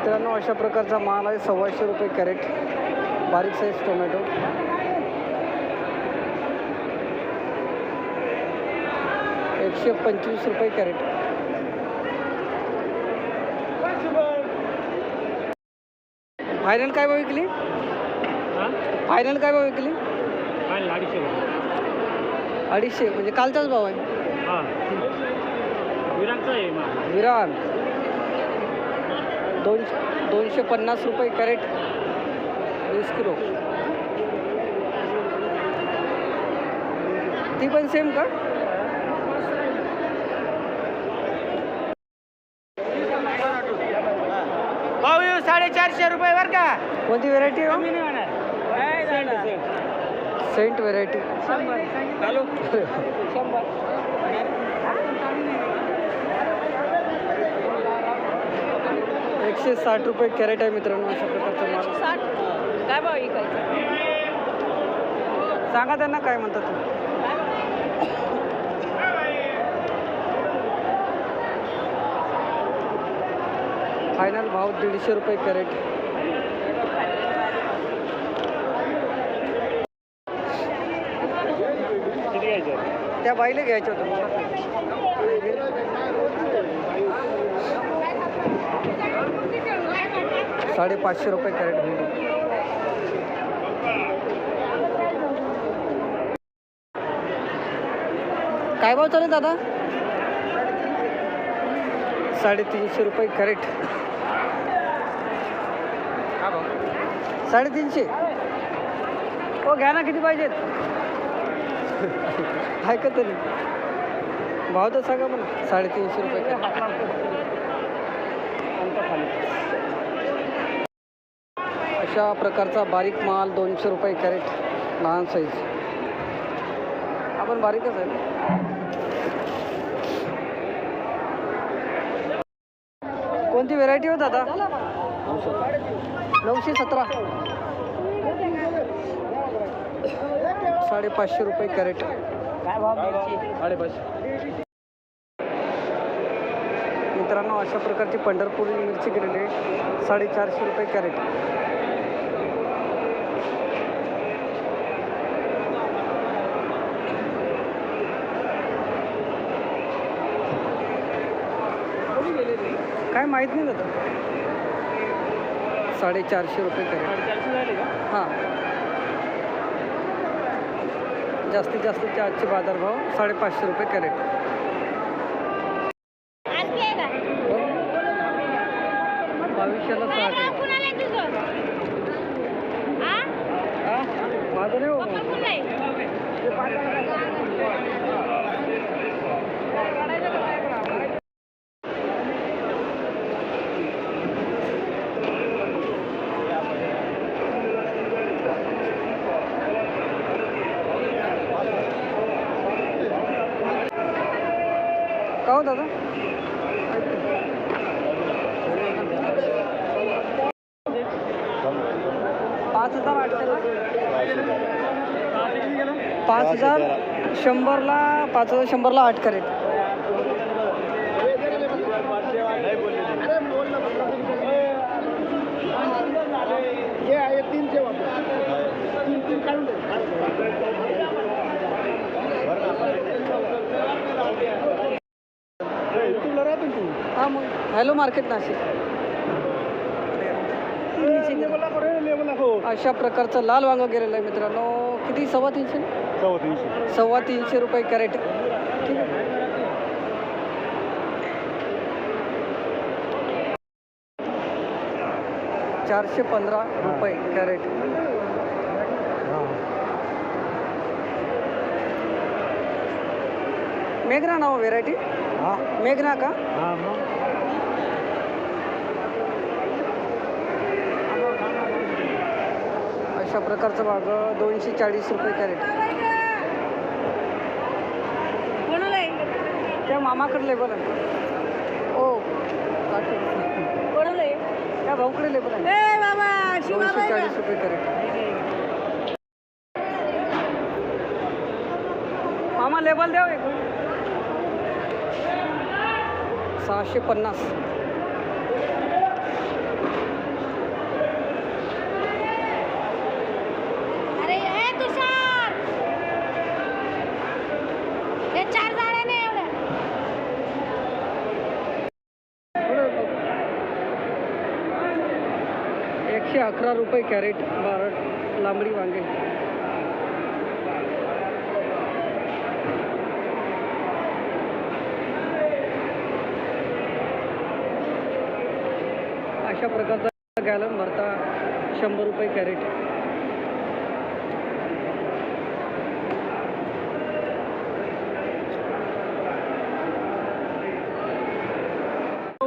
मित्रांनो अशा प्रकारचा माल आहे सव्वाशे रुपये कॅरेट. बारीक साईज टोमॅटो एकशे पंचवीस रुपये कॅरेट. फायनल काय भाव विकली? फायनल काय भाव विकली? अडीचशे म्हणजे कालचाच भाव आहे. हां. विरान दोन दोनशे पन्नास रुपये कॅरेट वीस किलो. ती पण सेम का? भाऊ साडेचारशे रुपये बरं का? कोणती व्हेरायटी सेंट व्हेरायटी चालू. एकशे साठ रुपये कॅरेट आहे मित्रांनो अशा प्रकारचा माल. साठ? काय भाव विकायचं? सांगा त्यांना काय म्हणतात ते फायनल भाव दीडशे रुपये कॅरेट. त्या बाईला घ्यायच्या होत्या साडेपाचशे रुपये कॅरेट भेट काय भाव चालेल दादा? साडेतीनशे रुपये कॅरेट. साडेतीनशे? हो घ्या ना किती पाहिजेत? ऐकत तरी? भाव तर सांगा मला. साडेतीनशे रुपये कॅरेट. अशा प्रकारचा बारीक माल दोनशे रुपये कॅरेट लहान साईज आपण बारीकच आहे कोणती व्हेरायटी होत दादा? नऊशे सतरा. साडेपाचशे रुपये कॅरेट. साडेपाचशे मित्रांनो अशा प्रकारची पंढरपूर मिरची गेलेली साडेचारशे रुपये कॅरेट काय माहीत नाही दादा साडेचारशे रुपये कॅरेट. हां. जास्तीत जास्तीचे आजचे बाजारभाव साडेपाचशे रुपये कॅरेट आणखी आहे का बावीसशेला सहा काय नाव कॅरेट कुणाला आहे तुझं हा हां माझं नाही हो पप्पा कुठं आहे का हो दादा पाच हजार आठशेला पाच हजार शंभरला पाच हजार शंभरला आठ करेल. हां मग हॅलो मार्केट नाशिक. अशा प्रकारचं लाल वांग गेलेलं आहे मित्रांनो. किती? सव्वा तीनशे सव्वा तीनशे. सव्वा तीनशे रुपये कॅरेट. ठीक आहे. चारशे पंधरा रुपये कॅरेट. मेघना नाव व्हेरायटी? हां. मेघना का? हां मग. अशा प्रकारचं भाग दोनशे चाळीस रुपये कॅरेट. कोणाला आहे त्या मामाकडे लेबल आहे ओ. कोणाला आहे त्या भाऊकडे लेबल आहे दोनशे चाळीस रुपये कॅरेट. मामा लेबल द्या एक. सहाशे पन्नास. एकशे अकरा रुपये कॅरेट बारड लांबडी वांगे. अशा प्रकारचा गॅलन भरता शंभर रुपये कॅरेट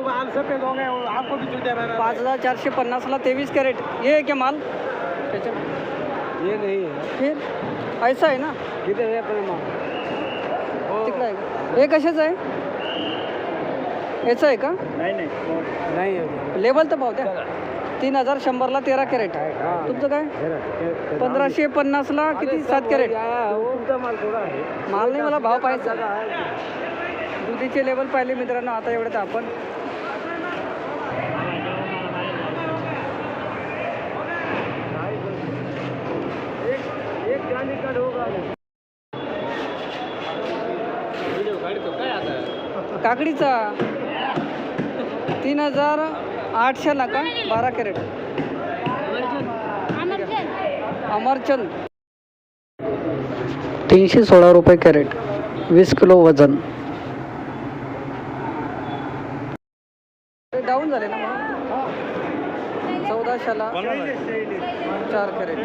माल सफेद हो गए आपको भी जूते पहना पाच हजार चारशे पन्नासला तेवीस कॅरेट. ये है क्या माल? त्याच्या ये नहीं है फिर ऐसा आहे ना? किधर है अपना माल? तिकडं आहे का? हे कशाचं आहे? याचं आहे का? नहीं नहीं. नहीं है लेबल तर पावत्या तीन हजार शंभरला तेरा कॅरेट. तुमचं काय? पंधराशे पन्नासला किती? सात कॅरेट. तुमचा माल थोडा आहे. माल नाही मला भाव पाहायचा दुधीचे लेवल पाहिले मित्रांनो आता एवढ्यात आपण एक जाने का होगा काकडीचा तीन हजार आठशेला का? बारा कॅरेट. अमरचंद. अमरचंद तीनशे सोळा रुपये कॅरेट. वीस किलो वजन. डाऊन झाले ना चौदाशेला चार कॅरेट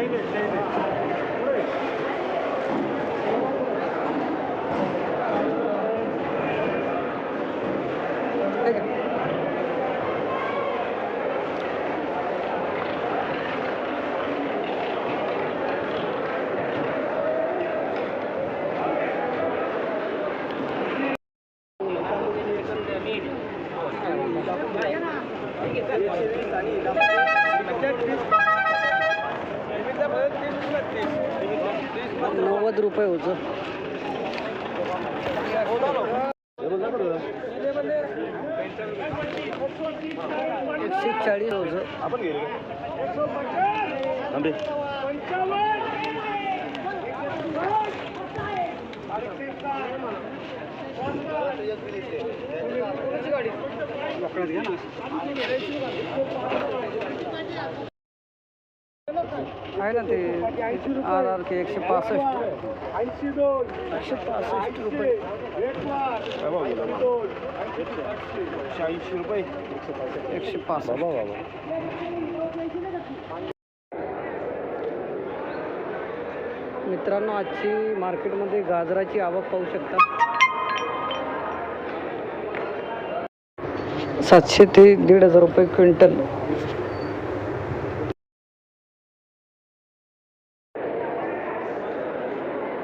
ठीक आहे. नव्वद रुपये होतं. एकशे चाळीस होतं. आपण गेले थांबे आहे ना ते आर आर के एकशे पासष्ट. एकशे पासष्ट. रुपये रुपये एकशे पासष्ट मित्रांनो आजची मार्केटमध्ये गाजराची आवक पाहू शकता. सातशे ते दीड हजार रुपये क्विंटल.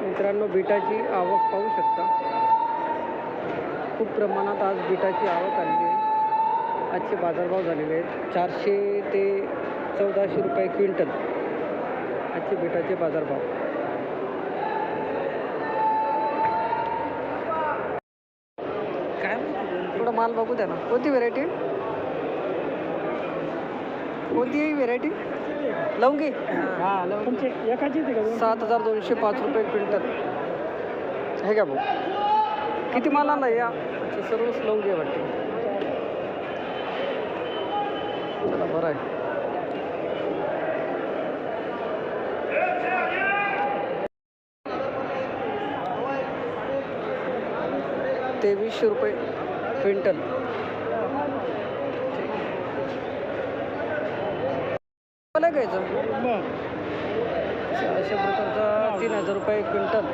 मित्रांनो बिटाची आवक पाहू शकता. खूप प्रमाणात आज बिटाची आवक आलेली आहे. आजचे बाजारभाव झालेले आहेत. चारशे ते चौदाशे रुपये क्विंटल आजचे बिटाचे बाजारभाव. माल बघू द्या ना. कोणती व्हेरायटी कोणती व्हेरायटी लवंगी. सात हजार दोनशे पाच रुपये क्विंटल. हे का भाऊ किती माल आला या? अच्छा सर्वच लवंगी आहे वाटते. चला बरं आहे. तेवीसशे रुपये. क्विंटल मला घ्यायचं. अशा प्रकारचा तीन हजार रुपये क्विंटल.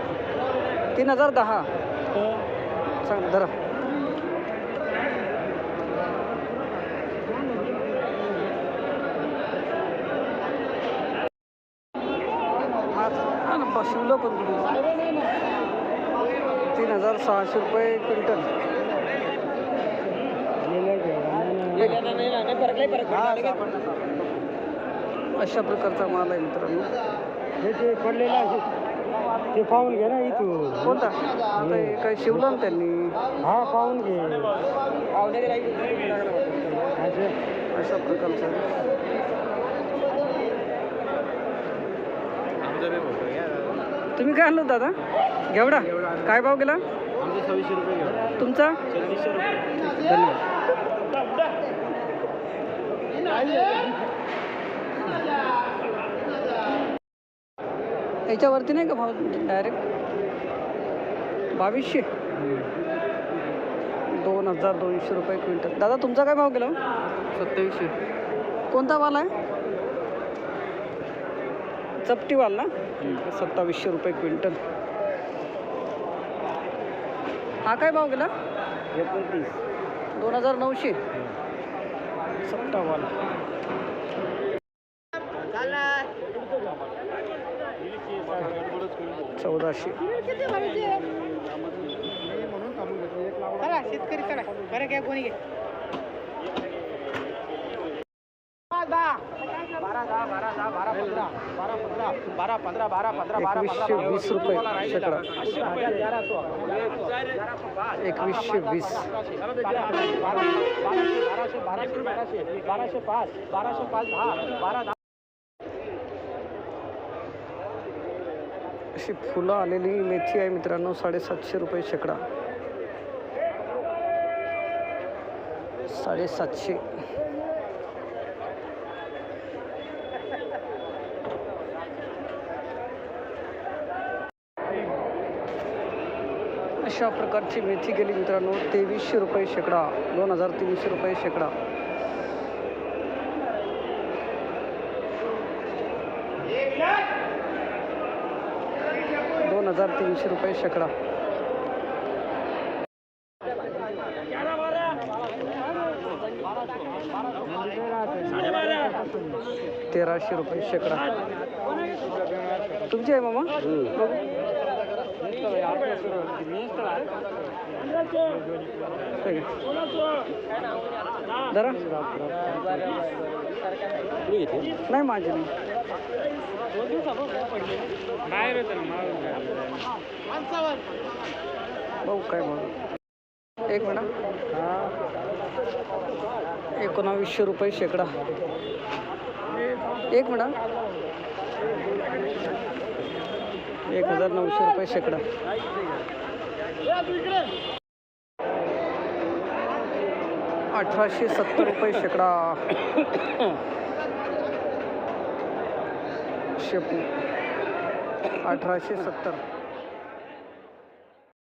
तीन हजार दहा. सांग धरा. हा ना बा, शिवलं पण तीन हजार सहाशे रुपये क्विंटल. अशा प्रकारचा माल आहे मित्रांनो. हे ते पडलेलं आहे ते पाहून घे ना इथून. कोणता? आता हे काय शिवलं ना त्यांनी. हा पाहून घे. अशा प्रकारचं. तुम्ही काय आणलं दादा घेवडा? काय भाव गेला? तुमचा? धन्यवाद. याच्यावरती नाही का भाव डायरेक्ट बावीसशे. दोन हजार दोनशे रुपये क्विंटल. दादा तुमचा काय भाव गेला हो? सत्तावीसशे कोणता वाल आहे? चपटी वाल ना? सत्तावीसशे रुपये क्विंटल. हा काय भाव गेला? एकोणतीस. दोन हजार नऊशे. सत्ता वाल चौदाशे. शेतकरी चला. बरं घ्या कोणी घे बारा पंधरा बारा पंधरा बारा एकवीसशे वीस रुपये शेकडा एकवीसशे वीस बाराशे बाराशे बाराशे बाराशे पाच बाराशे पाच दहा बारा दहा अशी फुलं आलेली मेथी आहे मित्रांनो साडेसातशे रुपये शेकडा. साडेसातशे. अशा प्रकारची मेथी गेली मित्रांनो. तेवीसशे रुपये शेकडा. दोन हजार तीनशे रुपये शेकडा. दोन हजार तीनशे रुपये शेकडा. तेराशे रुपये शेकडा. तुमची आहे मामा. जरा. नाही माझे नाही. भाऊ काय भाऊ एक मिनिट. एकोणावीसशे रुपये शेकडा. एक मिनिट. एक हजार नऊशे रुपये शेकडा. अठराशे सत्तर रुपये शेकडा. शेपू. अठराशे सत्तर.